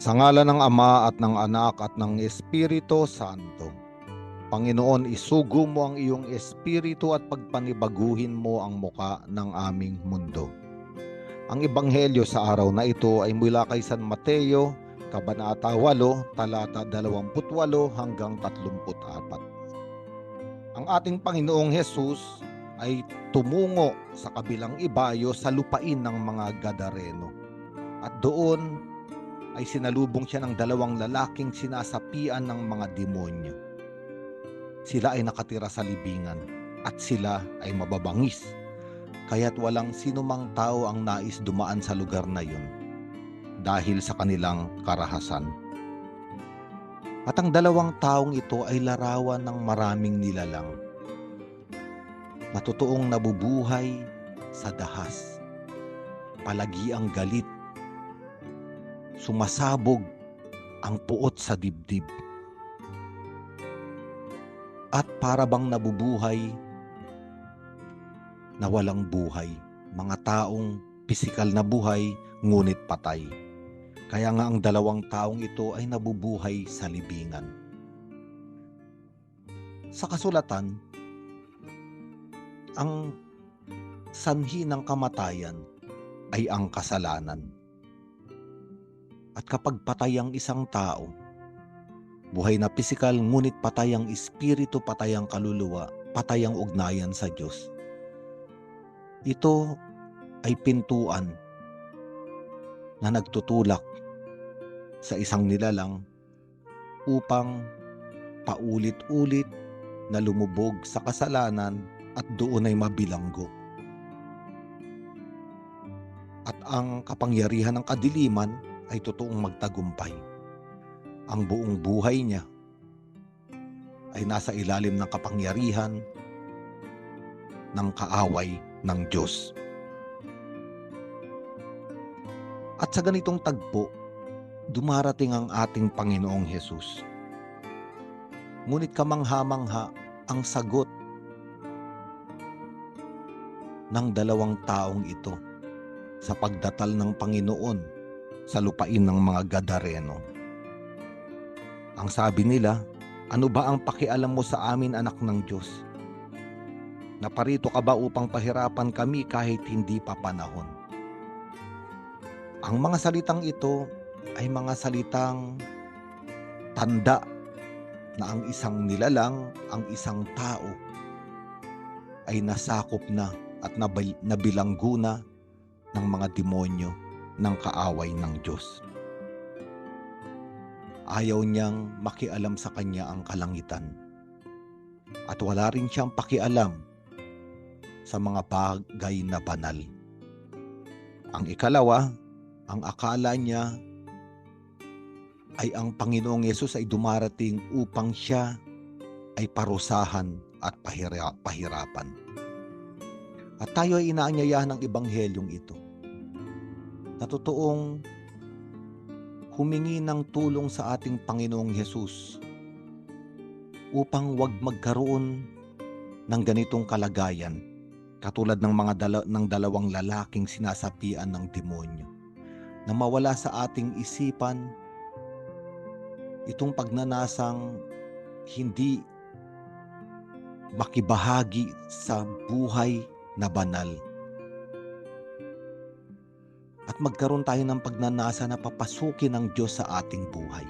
Sa ngala ng Ama at ng Anak at ng Espiritu Santo. Panginoon, isugo mo ang iyong espiritu at pagpanibaguhin mo ang muka ng aming mundo. Ang ebanghelyo sa araw na ito ay mula kay San Mateo, Kabanata 8, talata 28 hanggang 34. Ang ating Panginoong Hesus ay tumungo sa kabilang ibayo sa lupain ng mga Gadareno. At doon ay sinalubong siya ng dalawang lalaking sinasapian ng mga demonyo. Sila ay nakatira sa libingan at sila ay mababangis. Kaya't walang sinumang tao ang nais dumaan sa lugar na yun dahil sa kanilang karahasan. At ang dalawang taong ito ay larawan ng maraming nilalang na totoong nabubuhay sa dahas. Palagi ang galit. Sumasabog ang puot sa dibdib. At para bang nabubuhay na walang buhay. Mga taong pisikal na buhay ngunit patay. Kaya nga ang dalawang taong ito ay nabubuhay sa libingan. Sa kasulatan, ang sanhi ng kamatayan ay ang kasalanan. At kapag patay ang isang tao, buhay na pisikal ngunit patay ang espiritu, patay ang kaluluwa, patay ang ugnayan sa Diyos. Ito ay pintuan na nagtutulak sa isang nilalang upang paulit-ulit na lumubog sa kasalanan at doon ay mabilanggo. At ang kapangyarihan ng kadiliman ay totoong magtagumpay. Ang buong buhay niya ay nasa ilalim ng kapangyarihan ng kaaway ng Diyos. At sa ganitong tagpo, dumarating ang ating Panginoong Hesus. Ngunit kamangha-mangha ang sagot ng dalawang taong ito sa pagdatal ng Panginoon sa lupain ng mga Gadareno. Ang sabi nila, ano ba ang pakialam mo sa amin anak ng Diyos? Naparito ka ba upang pahirapan kami kahit hindi pa panahon? Ang mga salitang ito ay mga salitang tanda na ang isang nilalang, ang isang tao ay nasakop na at nabil- nabilanggo na ng mga demonyo ng kaaway ng Diyos. Ayaw niyang makialam sa kanya ang kalangitan. At wala rin siyang pakialam sa mga bagay na banal. Ang ikalawa, ang akala niya ay ang Panginoong Yesus ay dumarating upang siya ay parusahan at pahira- pahirapan. At tayo ay inaanyayahan ng Ebanghelyong ito na totoong humingi ng tulong sa ating Panginoong Yesus upang wag magkaroon ng ganitong kalagayan katulad ng mga dala- ng dalawang lalaking sinasapian ng demonyo na mawala sa ating isipan itong pagnanasang hindi makibahagi sa buhay na banal. Magkaroon tayo ng pagnanasa na papasukin ng Diyos sa ating buhay.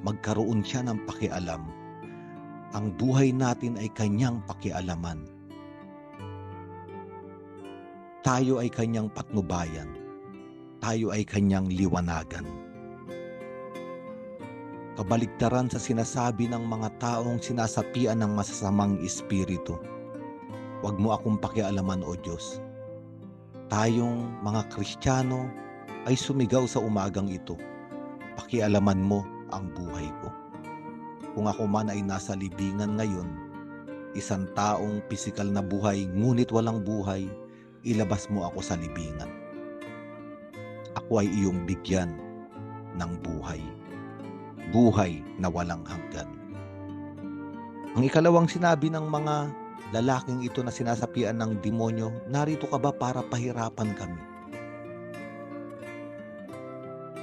Magkaroon siya ng pakialam. Ang buhay natin ay kanyang pakialaman. Tayo ay kanyang patnubayan. Tayo ay kanyang liwanagan kabaligtaran sa sinasabi ng mga taong sinasapian ng masasamang espiritu. Huwag mo akong pakialaman o Diyos. Tayong mga Kristiyano ay sumigaw sa umagang ito. Pakialaman mo ang buhay ko. Kung ako man ay nasa libingan ngayon, isang taong pisikal na buhay ngunit walang buhay, ilabas mo ako sa libingan. Ako ay iyong bigyan ng buhay buhay na walang hanggan. Ang ikalawang sinabi ng mga lalaking ito na sinasapian ng demonyo, narito ka ba para pahirapan kami?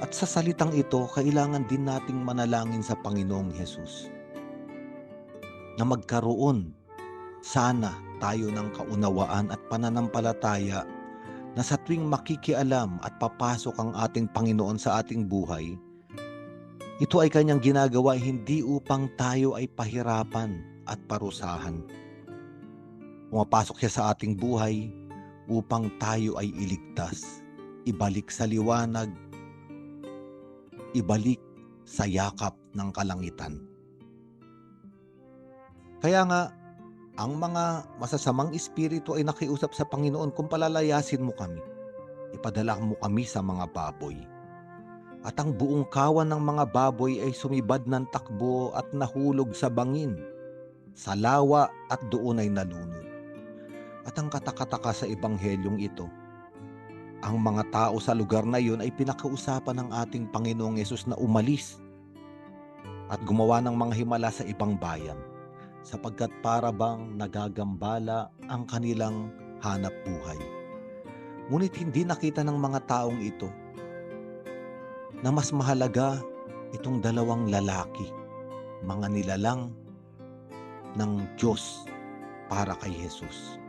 At sa salitang ito, kailangan din nating manalangin sa Panginoong Hesus na magkaroon sana tayo ng kaunawaan at pananampalataya na sa tuwing makikialam at papasok ang ating Panginoon sa ating buhay, ito ay kanyang ginagawa hindi upang tayo ay pahirapan at parusahan. Pumapasok siya sa ating buhay upang tayo ay iligtas, ibalik sa liwanag, ibalik sa yakap ng kalangitan. Kaya nga, ang mga masasamang espiritu ay nakiusap sa Panginoon kung palalayasin mo kami. Ipadala mo kami sa mga baboy. At ang buong kawan ng mga baboy ay sumibad ng takbo at nahulog sa bangin, sa lawa at doon ay nalunod. At ang katakataka sa ebanghelyong ito, ang mga tao sa lugar na iyon ay pinakausapan ng ating Panginoong Yesus na umalis at gumawa ng mga himala sa ibang bayan sapagkat para bang nagagambala ang kanilang hanap buhay. Ngunit hindi nakita ng mga taong ito na mas mahalaga itong dalawang lalaki, mga nilalang ng Diyos para kay Jesus.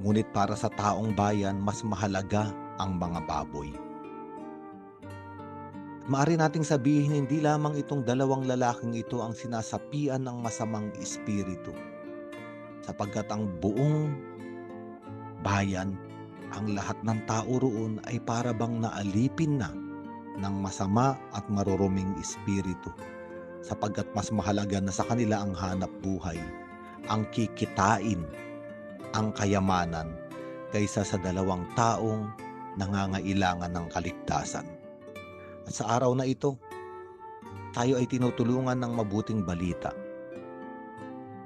Ngunit para sa taong bayan, mas mahalaga ang mga baboy. Maari nating sabihin hindi lamang itong dalawang lalaking ito ang sinasapian ng masamang espiritu sapagkat ang buong bayan, ang lahat ng tao roon ay para bang naalipin na ng masama at maruruming espiritu sapagkat mas mahalaga na sa kanila ang hanap buhay, ang kikitain, ang kayamanan kaysa sa dalawang taong nangangailangan ng kaligtasan. At sa araw na ito, tayo ay tinutulungan ng mabuting balita.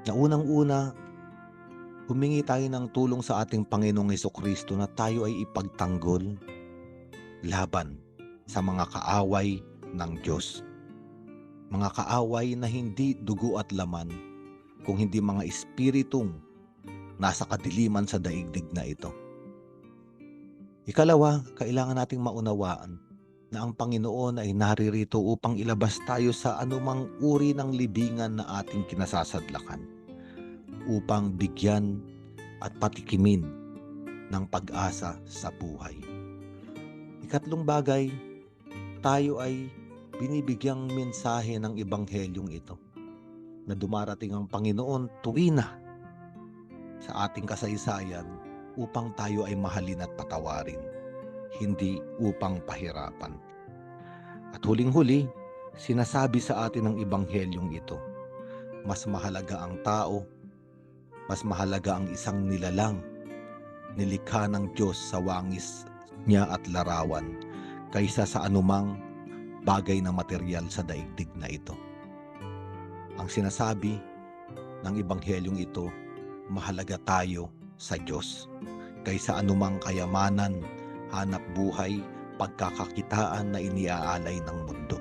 Na unang-una, humingi tayo ng tulong sa ating Panginoong Heso Kristo na tayo ay ipagtanggol laban sa mga kaaway ng Diyos. Mga kaaway na hindi dugo at laman, kung hindi mga espiritong nasa kadiliman sa daigdig na ito. Ikalawa, kailangan nating maunawaan na ang Panginoon ay naririto upang ilabas tayo sa anumang uri ng libingan na ating kinasasadlakan upang bigyan at patikimin ng pag-asa sa buhay. Ikatlong bagay, tayo ay binibigyang mensahe ng Ebanghelyong ito na dumarating ang Panginoon tuwina sa ating kasaysayan upang tayo ay mahalin at patawarin hindi upang pahirapan. At huling-huli, sinasabi sa atin ng Ebanghelyong ito, mas mahalaga ang tao, mas mahalaga ang isang nilalang, nilikha ng Diyos sa wangis niya at larawan, kaysa sa anumang bagay na material sa daigdig na ito. Ang sinasabi ng Ebanghelyong ito, mahalaga tayo sa Diyos kaysa anumang kayamanan, hanap buhay, pagkakakitaan na iniaalay ng mundo.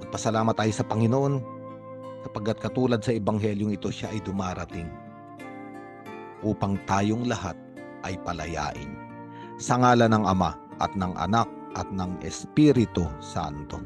Magpasalamat tayo sa Panginoon sapagkat katulad sa Ebanghelyong ito siya ay dumarating upang tayong lahat ay palayain. Sa ngala ng Ama at ng Anak at ng Espiritu Santo.